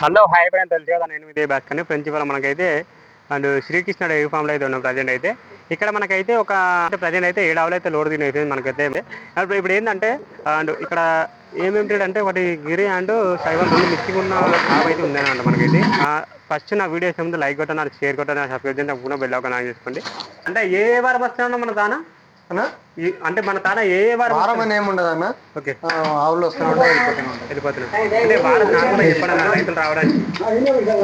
Hello hi friend తెలుసు కదా నేను ఇదే భాస్కర్ని ప్రిన్సిపల్ మనకైతే అండ్ శ్రీకృష్ణ డైరీ ఫామ్లో అయితే ఉన్నాం ప్రజెంట్ అయితే. ఇక్కడ మనకైతే ఒక ప్రజెంట్ అయితే ఏడు ఆవులు అయితే లోడ్ తినేది మనకైతే. ఇప్పుడు ఇప్పుడు ఏంటంటే అండ్ ఇక్కడ ఏమేమి అంటే ఒకటి గిరి అండ్ సైవన్ రెండు మిక్సింగ్ ఉన్న ఆవు అయితే ఉందన్నమాట మనకైతే. ఫస్ట్ నా వీడియోస్ ముందు లైక్ కొట్టాను షేర్ కొట్టాను సబ్స్క్రైబ్ చేయండి తప్పకుండా బెల్ ఒక చేసుకోండి. అంటే ఏ వారం వస్తున్నా మన దానా అన్న? అంటే మన తాన ఏ వారం వారం అని ఏముండదు అన్న ఓకే ఆవులు వస్తూనే ఉంటాయి అంటే వారం నార్మల్గా చెప్పండి రైతులు రావడానికి.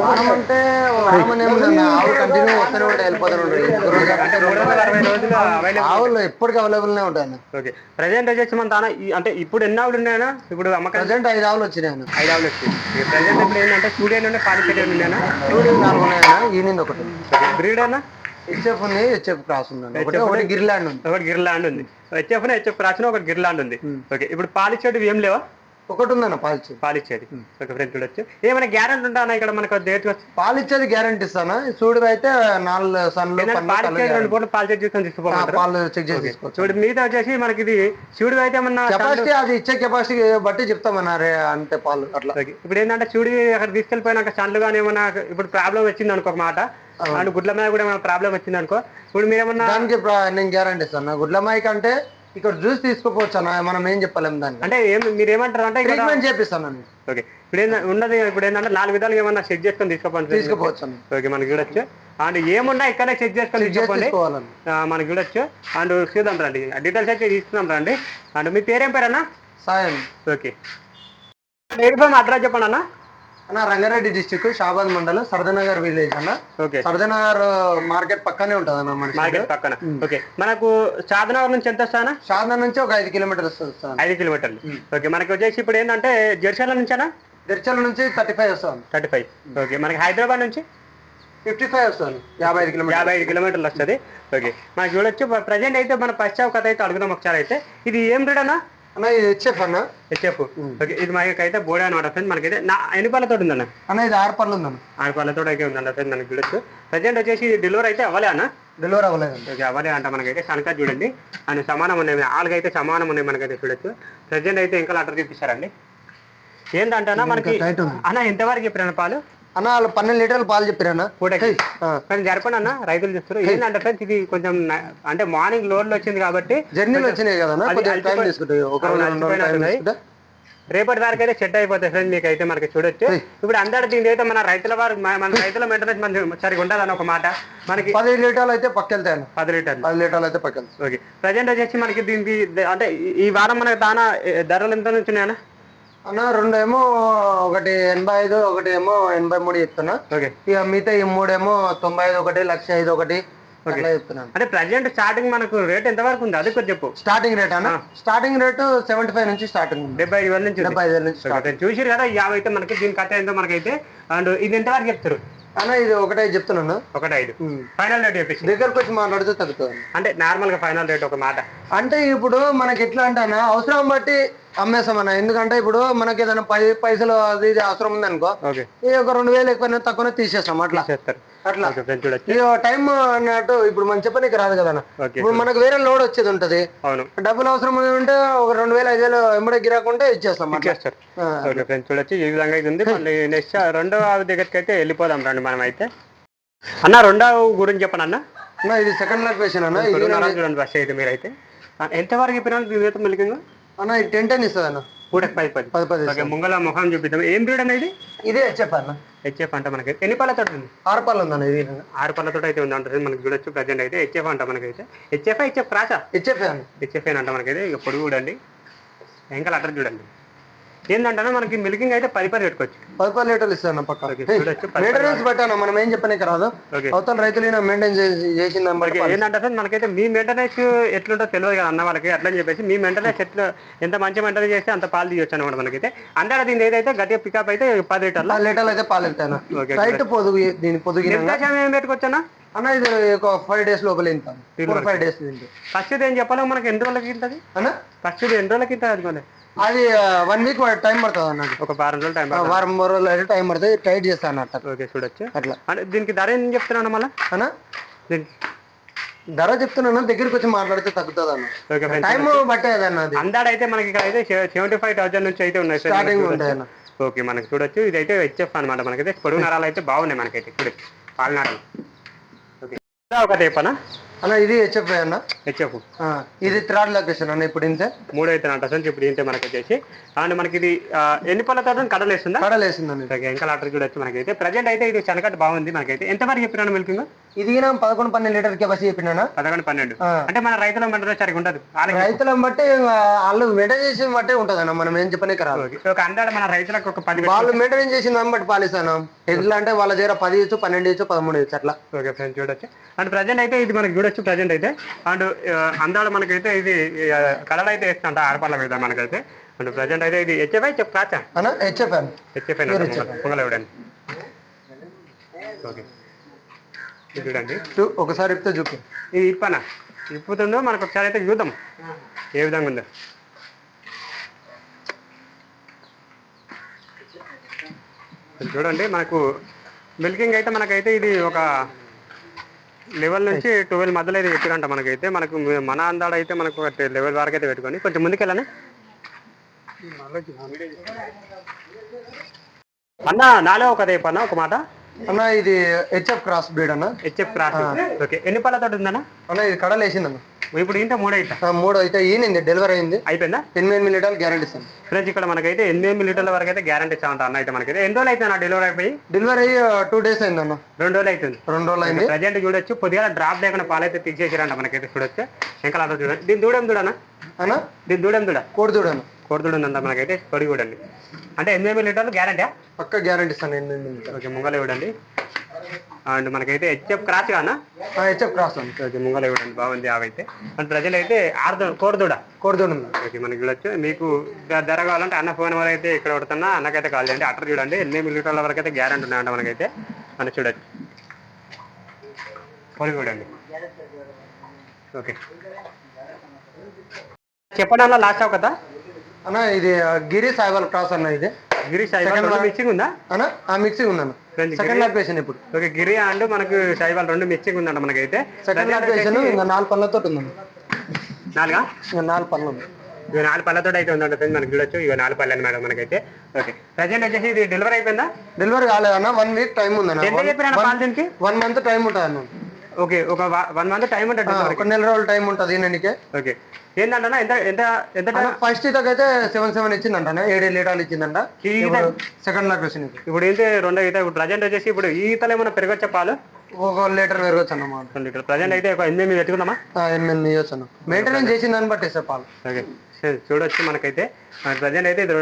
వారం అంటే వారం అని ఏముండదు ఆవులు కంటిన్యూ వస్తూనే ఉంటాయి వెళ్ళిపోతూనే ఉంటాయి. ఆవులు ఎప్పటికీ అవైలబుల్నే ఉంటాయి అన్న ఓకే. ప్రజెంట్ వచ్చేసి మన తాన అంటే ఇప్పుడు ఎన్ని ఆవులు ఉన్నాయనా ఇప్పుడు అమ్మకం ప్రజెంట్ ఐదు ఆవులు వచ్చినాయి అన్న ఐదు ఆవులు వచ్చింది ప్రజెంట్ ఇప్పుడు ఏంటంటే స్టూడియో నుండి పాలిపేట ఉన్నాయనా చూడు నాలుగు ఉన్నాయి అన్న ఈనింది ఒకటి. బ్రీడ్ అన్న? హెచ్ఎఫ్ ఉంది హెచ్ఎఫ్ క్రాస్ ఉంది. ఒకటి గిరిలాండ్ ఉంది. ఒకటి గిర్లాండ్ ఉంది. హెచ్ఎఫ్ హెచ్ఎఫ్ రాసిన ఒకటి గిర్లాండ్ ఉంది. ఓకే ఇప్పుడు పాలిచ్చేటివి ఏం లేవా? ఒకటి ఉందన్న పాలిచ్చి పాలిచ్చేది ఓకే ఫ్రెండ్స్ చూడొచ్చు ఏమైనా గ్యారెంటీ ఉంటా ఇక్కడ మనకు డేట్ పాలిచ్చేది గ్యారంటీ ఇస్తాను? చూడు అయితే నాలుగు సన్లు పాలిచ్చేది రెండు పూటలు పాలు చెక్ చేసుకొని తీసుకుపోమంటారు పాలు చెక్ చేసి చూడు మీద వచ్చేసి మనకి ఇది శివుడు అయితే ఏమన్నా కెపాసిటీ అది ఇచ్చే కెపాసిటీ బట్టి చెప్తామన్న రే అంటే పాలు అట్లా. ఇప్పుడు ఏంటంటే చూడి అక్కడ తీసుకెళ్ళిపోయినాక చండ్లు కానీ ఏమన్నా ఇప్పుడు ప్రాబ్లం వచ్చింది అనుకో ఒక మాట. అండ్ గుడ్ల మీద కూడా ఏమైనా ప్రాబ్లం వచ్చింది అనుకో. ఇప్పుడు మీరు ఏమన్నా దానికి నేను గ్యారంటీ ఇస్తాను? గుడ్ల మైక్ అంటే ఇక్కడ జ్యూస్ తీసుకోపోవచ్చు అన్న మనం ఏం చెప్పలేము దానికి. అంటే ఏం మీరు ఏమంటారు అంటే ఇక్కడ ట్రీట్మెంట్ చేపిస్తాను ఓకే ఇప్పుడు ఏంటంటే ఉన్నది ఇప్పుడు ఏంటంటే నాలుగు విధాలు ఏమన్నా చెక్ చేసుకొని తీసుకోపోండి. తీసుకోపోవచ్చు అన్న ఓకే మనకి చూడొచ్చు అండ్ ఏమున్నా ఇక్కడే చెక్ చేసుకొని చేసి తీసుకోండి మనకి చూడొచ్చు అండ్ చూద్దాం రండి. డీటెయిల్స్ అయితే తీసుకుందాం రండి. అండ్ మీ పేరేం పేరన్నా? సాయం. ఓకే. అడ్రస్ చెప్పండి అన్న. అన్న రంగారెడ్డి డిస్టిక్ షాబాద్ మండలం సరదనగర్ విలేజ్ అన్న. ఓకే. సరదనగర్ మార్కెట్ పక్కనే ఉంటుంది అన్న మన మార్కెట్ పక్కన. ఓకే. మనకు చాదనగర్ నుంచి ఎంత వస్తానా షాదా నుంచి ఒక ఐదు కిలోమీటర్స్ వస్తుంది ఐదు కిలోమీటర్లు. ఓకే. మనకి వచ్చేసి ఇప్పుడు ఏంటంటే జెర్షాల నుంచేనా? తిరుచల నుంచి థర్టీ ఫైవ్ వస్తుంది థర్టీ ఫైవ్. ఓకే. మనకి హైదరాబాద్ నుంచి? ఫిఫ్టీ ఫైవ్ వస్తుంది యాభై ఐదు కిలోమీటర్ యాభై ఐదు కిలోమీటర్లు వస్తుంది. ఓకే. మనకి చూడొచ్చు. ప్రజెంట్ అయితే మన పశ్చావ కథ అయితే అడుగుదాం ఒకసారి అయితే. ఇది ఏం బ్రీడ్ అన్న? అన్న ఇది హెచ్ఎఫ్ అన్న? ఓకే ఇది మనకైతే బోడే అనమాట ఫ్రెండ్ మనకైతే. నా ఎన్ని పళ్ళతో ఉందన్న? అన్న ఇది ఆరు పళ్ళు ఉందన్న. ఆరు పళ్ళతో అయితే ఉందన్న ఫ్రెండ్ మనకి చూడొచ్చు. ప్రజెంట్ వచ్చేసి డెలివరీ అయితే అవ్వలే అన్న? డెలివరీ అవ్వలేదు. ఓకే అవ్వలే అంట మనకైతే. కనుక చూడండి. అండ్ సమానం ఉన్నాయి. ఆళ్ళకైతే సమానం ఉన్నాయి మనకైతే చూడొచ్చు. ప్రజెంట్ అయితే ఇంకా లెటర్ చూపిస్తారండి. ఏంటంటే మనకి అన్న ఎంతవరకు చెప్పారన్న పాలు? అన్న వాళ్ళు పన్నెండు లీటర్లు పాలు చెప్పారన్న. పూటకి. ఆ. కానీ జరపండి అన్న రైతులు చూస్తారు ఏంటంటే ఫ్రెండ్స్ ఇది కొంచెం అంటే మార్నింగ్ లోడ్లో వచ్చింది కాబట్టి జర్నీలు వచ్చినాయి కదా రేపటి దాకా అయితే సెట్ అయిపోతాయి ఫ్రెండ్ మీకు అయితే మనకి చూడొచ్చు. ఇప్పుడు అందరి దీని అయితే మన రైతుల వారు మన రైతుల మెయింటెనెన్స్ మన సరిగా ఉండాలని ఒక మాట. మనకి పది లీటర్లు అయితే పక్కెళ్తాయి అన్న. పది లీటర్లు. పది లీటర్లు అయితే పక్కెళ్తాయి. ఓకే. ప్రజెంట్ వచ్చేసి మనకి దీనికి అంటే ఈ- వారం మనకి దానా ధరలు ఎంత నుంచి ఉన్నాయన్న? అన్న రెండు ఏమో ఒకటి ఎనభై ఐదు ఒకటి ఏమో ఎనభై మూడు చెప్తున్నా. ఓకే. ఇక మిగతా ఈ మూడేమో తొంభై ఐదు ఒకటి లక్ష ఐదు ఒకటి అట్లా చెప్తున్నాను అంటే ప్రజెంట్ స్టార్టింగ్ మనకు రేట్ ఎంత వరకు ఉంది? అది కొంచెం చెప్పు. స్టార్టింగ్ రేట్ అన్న? స్టార్టింగ్ రేటు సెవెంటీ ఫైవ్ నుంచి స్టార్టింగ్ ఉంది. డెబ్బై ఐదు వేల నుంచి. డెబ్బై ఐదు వేల నుంచి చూసిరు కదా యాభై అయితే మనకి దీని కథ ఏంటో మనకైతే. అండ్ ఇది ఎంత వరకు చెప్తారు? అన్న ఇది ఒకటే చెప్తున్నాను ఒకటి ఐదు. ఫైనల్ రేట్ చెప్పేసి. దగ్గరకు వచ్చి మాట్లాడితే తగ్గుతుంది అంటే నార్మల్గా ఫైనల్ రేట్ ఒక మాట. అంటే ఇప్పుడు మనకి ఎట్లా అంటే అవసరం బట్టి అమ్మేస్తాం అన్న ఎందుకంటే ఇప్పుడు మనకి ఏదైనా పై పైసలు అది ఇది అవసరం ఉంది అనుకో ఓకే. ఈ ఒక రెండు వేలు ఎక్కువ తక్కువనే తీసేస్తాం అట్లా. చేస్తారు అట్లా. టైం అన్నట్టు ఇప్పుడు మనం చెప్పనీకి రాదు కదా ఇప్పుడు మనకు వేరే లోడ్ వచ్చేది ఉంటది. అవును. డబ్బులు అవసరం ఉంటే ఒక రెండు వేలు ఐదు వేలు ఎంబడే గిరాకుంటే ఇచ్చేస్తాం ఫ్రెండ్స్ చూడొచ్చు. ఈ విధంగా ఇది ఉంది. మళ్ళీ నెక్స్ట్ రెండో ఆవు దగ్గరికి అయితే వెళ్ళిపోదాం రండి మనం అయితే. అన్న రెండో ఆవు గురించి చెప్పండి అన్న. ఇది సెకండ్ లైఫ్ పేషన్ అన్న ఇది రెండున్నర చూడండి బస్ అయితే మీరు అయితే ఎంత వరకు చెప్పినా దీని మిల్కింగ్ అన్న ఇది టెన్ టెన్ ఇస్తుంది అన్న. పూటకి పది పది. పది పది ఓకే ముంగల ముఖం చూపిద్దాం. ఏం బ్రీడ్ అనేది ఇదే? చెప్పన్న హెచ్ఎఫ్ అంట మనకి. ఎన్ని పళ్ళతో ఉంది? ఆరు పళ్ళు ఉందన్న ఇది. ఆరు పళ్ళతో అయితే ఉంది అంటారు మనకి చూడొచ్చు ప్రజెంట్ అయితే హెచ్ఎఫ్ అంట మనకైతే. హెచ్ఎఫ్ హెచ్ఎఫ్ క్రాసా అన్న. హెచ్ఎఫ్ అంట మనకైతే. ఇక పొడుగు చూడండి. ఇంకా అడ్రస్ చూడండి. ఏంటంటే మనకి మిల్కింగ్ అయితే పది పది పెట్టుకోవచ్చు పది పది లీటర్లు ఇస్తాను పక్క మెయింటెనెన్స్ బట్టాను మనం ఏం చెప్పనీకి రాదు. అవతల రైతులు మెయింటైన్ చేసిన ఏంటంటే సార్ మనకైతే మీ మెయింటెనెన్స్ ఎట్లుంటో తెలియదు కదా అన్న వాళ్ళకి అట్లా అని చెప్పేసి మీ మెయింటెనెన్స్ ఎట్లా ఎంత మంచి మెయింటెనెన్స్ చేస్తే అంత పాలు తీయొచ్చు అనమాట మనకైతే. అందరూ దీని ఏదైతే గట్టిగా పికప్ అయితే పది లీటర్ల? లీటర్లు అయితే పాలు వెళ్తాను రైట్ పొదుగు దీని నిర్దేశం ఏం పెట్టుకోవచ్చా అన్న ఇది ఒక ఫైవ్ డేస్ లోపల ఫోర్ ఫైవ్ డేస్ ఫస్ట్ ఏం చెప్పాలో? మనకి ఎన్ని రోజులకి ఉంటుంది అన్న? ఫస్ట్ ఎన్ని రోజులకి ఉంటుంది అది అది వన్ వీక్ టైం పడుతుంది అన్నట్టు ఒక వారం రోజులు టైం వారం మూడు రోజులు అయితే టైం పడుతుంది. టైట్ చేస్తాను అన్నట్టు ఓకే చూడొచ్చు. అట్లా. అంటే దీనికి ధర ఏం చెప్తున్నాను మళ్ళీ? అన్న? ధర చెప్తున్నాను దగ్గరికి వచ్చి మాట్లాడితే తగ్గుతుంది అన్న. టైం అదన్న అది. అందాడైతే మనకి ఇక్కడ అయితే సెవెంటీ ఫైవ్ థౌసండ్ నుంచి అయితే ఉన్నాయి. స్టార్టింగ్ ఉంటాయి అన్న. ఓకే మనకి చూడొచ్చు. ఇదైతే హెచ్ఎఫ్ అనమాట మనకైతే. పొడుగు నరాలు అయితే బాగున్నాయి మనకైతే. ఇప్పుడు పాలనారాలు ఓకే ఒక టేపనా అన్న? ఇది హెచ్ఎఫ్ అన్న. హెచ్ఎఫ్ ఇది థర్డ్ లొకేషన్ అన్న ఇప్పుడు ఇంతే. మూడు అయితే అంట అసలు ఇప్పుడు ఏంటంటే మనకి వచ్చేసి. అండ్ మనకి ఇది ఎన్ని పళ్ళతో కడలు వేస్తుందా? కడలు వేసిందండి. ఇంకా లాటర్ చూడొచ్చు మనకైతే. ప్రజెంట్ అయితే ఇది చెనకట్టు బాగుంది మనకైతే. ఎంత వరకు చెప్పినాను మిల్కింగ్? ఇది పదకొండు పన్నెండు లీటర్ కెపాసిటీ చెప్పినా పదకొండు పన్నెండు. అంటే మన రైతుల మండలి సరిగా ఉండదు. వాళ్ళకి రైతులను బట్టి వాళ్ళు మెయింటైన్ చేసిన బట్టే ఉంటుంది అన్న మనం ఏం చెప్పనే రాదు. ఒక అందాడ మన రైతులకు ఒక పది వాళ్ళు మెయింటైన్ చేసిన దాన్ని బట్టి పాలిస్తాను. ఎట్లా అంటే వాళ్ళ దగ్గర పది ఇచ్చు పన్నెండు ఇచ్చు పదమూడు ఇచ్చు అట్లా. ఓకే ఫ్రెండ్స్ చూడొచ్చు. అండ్ ప్రజెంట్ అయితే ఇది మనకి చూడొచ్చు ప్రజెంట్ అయితే. అండ్ అందాడ మనకైతే ఇది కలర్ అయితే వేస్తుంట ఆడపల్ల మీద మనకైతే. అండ్ ప్రజెంట్ అయితే ఇది హెచ్ఎఫ్ఐ చెప్ కాచా? అన్న హెచ్ఎఫ్ అన్న హెచ్ఎఫ్ఐ పొంగల్ ఇవ్వడానికి ఓకే. చూడండి. ఒకసారి ఇప్పితే చూపి. ఇది ఇప్పనా ఇప్పుతుందో మనకు ఒకసారి అయితే చూద్దాం. ఏ విధంగా ఉందో. చూడండి మనకు మిల్కింగ్ అయితే మనకైతే ఇది ఒక లెవెల్ నుంచి ట్వెల్వ్ మధ్యలో అయితే పెట్టిరంట మనకైతే. మనకు మన అందాడ అయితే మనకు ఒక లెవెల్ వరకు అయితే పెట్టుకొని. కొంచెం ముందుకెళ్ళని అన్న నాలో ఒక రేపు అన్న ఒక మాట. అన్న ఇది హెచ్ఎఫ్ క్రాస్ బ్రీడ్ అన్న. హెచ్ఎఫ్ క్రాస్ ఓకే ఎన్ని పళ్ళతో ఉందన్న? అన్న ఇది కడలు వేసిందన్న. ఇప్పుడు ఇంత మూడు అయితే మూడు అయితే ఈయనింది డెలివరీ అయింది. అయిపోయిందా? ఎనిమిది లీటర్లు గ్యారంటీ ఇస్తాను. ఫ్రెండ్స్ ఇక్కడ మనకైతే ఎనిమిది లీటర్ల వరకు అయితే గ్యారంటీ ఇచ్చా ఉంటా అన్న అయితే మనకైతే. ఎన్ని రోజులు అయితే నా డెలివరీ అయిపోయి డెలివరీ టూ డేస్ అయింది అన్న రెండు రోజులు అవుతుంది రెండు రోజులు అయింది. ప్రజెంట్ చూడొచ్చు. పొద్దుగా డ్రాప్ లేకుండా పాలైతే తీసేసారంట మనకైతే చూడొచ్చు. ఇంకా అలా చూడండి దీని దూడం చూడనా అన్న? దీని దూడం చూడ కోడి చూడన్న కోడి ఉందంట మనకైతే. పొడి చూడండి అంటే ఎనిమిది లీటర్లు గ్యారంటీ పక్క గ్యారంటీ ఇస్తాను ఎనిమిది ఓకే ముంగలు చూడండి అండ్ మనకైతే హెచ్ఎఫ్ క్రాచ్ కానా? హెచ్ఎఫ్ క్రాస్ ఓకే ముంగలు చూడండి బాగుంది అవైతే అండ్ ప్రజలు అయితే ఆరుదో కోరదూడ ఉంది. ఓకే మనకి చూడొచ్చు మీకు ధర కావాలంటే అన్న ఫోన్ వల్ల అయితే ఇక్కడ కొడుతున్నా అన్నకైతే కాల్ చేయండి అటర్ చూడండి ఎనిమిది లీటర్ల వరకు అయితే గ్యారంటీ ఉన్నాయంట మనకైతే. అని చూడొచ్చు. పొడి చూడండి. ఓకే చెప్పండి అన్న లాస్ట్ ఒక అన్న ఇది గిరి సాయిబాల్ క్రాస్ అన్న ఇది. గిరి సాయిబాల్ మిక్సింగ్ ఉందా? అన్న ఆ మిక్సింగ్ ఉందన్న. సెకండ్ లాక్వేషన్ ఇప్పుడు. ఓకే గిరి అండ్ మనకు సాయిబాల్ రెండు మిక్సింగ్ ఉందంట మనకైతే. సెకండ్ లాక్వేషన్ ఇంకా నాలుగు పళ్ళతో ఉందన్న. నాలుగా? నాలుగు పళ్ళు ఇవి నాలుగు పళ్ళతో అయితే ఉందంట friends మనకి చూడొచ్చు. ఇవి నాలుగు పళ్ళని మేడం మనకైతే. ఓకే. ప్రజెంట్ వచ్చేసి ఇది డెలివరీ అయిపోయిందా? డెలివరీ కాలేదన్న వన్ వీక్ టైం ఉందన్న. వన్ మంత్ టైం ఉంటుంది అన్న ఓకే ఒక వన్ మంత్ టైం ఉంటుంది ఒక నెల రోజులు టైం ఉంటుంది ఈయనకి. ఓకే. ఏంటంటే ఎంత ఎంత ఎంత? ఫస్ట్ ఇతకి అయితే సెవెన్ సెవెన్ ఇచ్చిందంట ఏడు లీటర్లు ఇచ్చిందంట. సెకండ్ లాక్వేషన్ ఇది ఇప్పుడు ఏంటి రెండో ఈత? ఇప్పుడు ప్రజెంట్ వచ్చేసి ఇప్పుడు ఈతలు ఏమైనా పెరగొచ్చే పాలు? ఒక లీటర్ పెరగచ్చు అన్నమాట లీటర్ ప్రజెంట్ అయితే ఒక ఎనిమిది పెట్టుకుందామా? ఎనిమిది అన్న మెయింటెనెన్స్ చేసిన దాన్ని బట్టి ఇస్తే పాలు. ఓకే. సరే, చూడొచ్చు మనకైతే. ప్రజెంట్ అయితే ఇది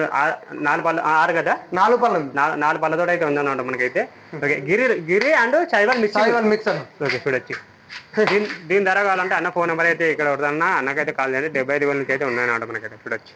నాలుగు పళ్ళు ఆరు కదా? నాలుగు పళ్ళు నాలుగు పళ్ళతో అయితే ఉందన్నమాట మనకైతే. Okay Gir Gir and Sahiwal mix one mix okay చూడొచ్చు. దీని దీని ధర కావాలంటే అన్న ఫోన్ నెంబర్ అయితే ఇక్కడ అన్న అన్నకైతే కాల్ చేయండి. డెబ్బై ఐదు వేల నుంచి అయితే ఉన్నాయన్నమాట మనకైతే. చూడొచ్చు.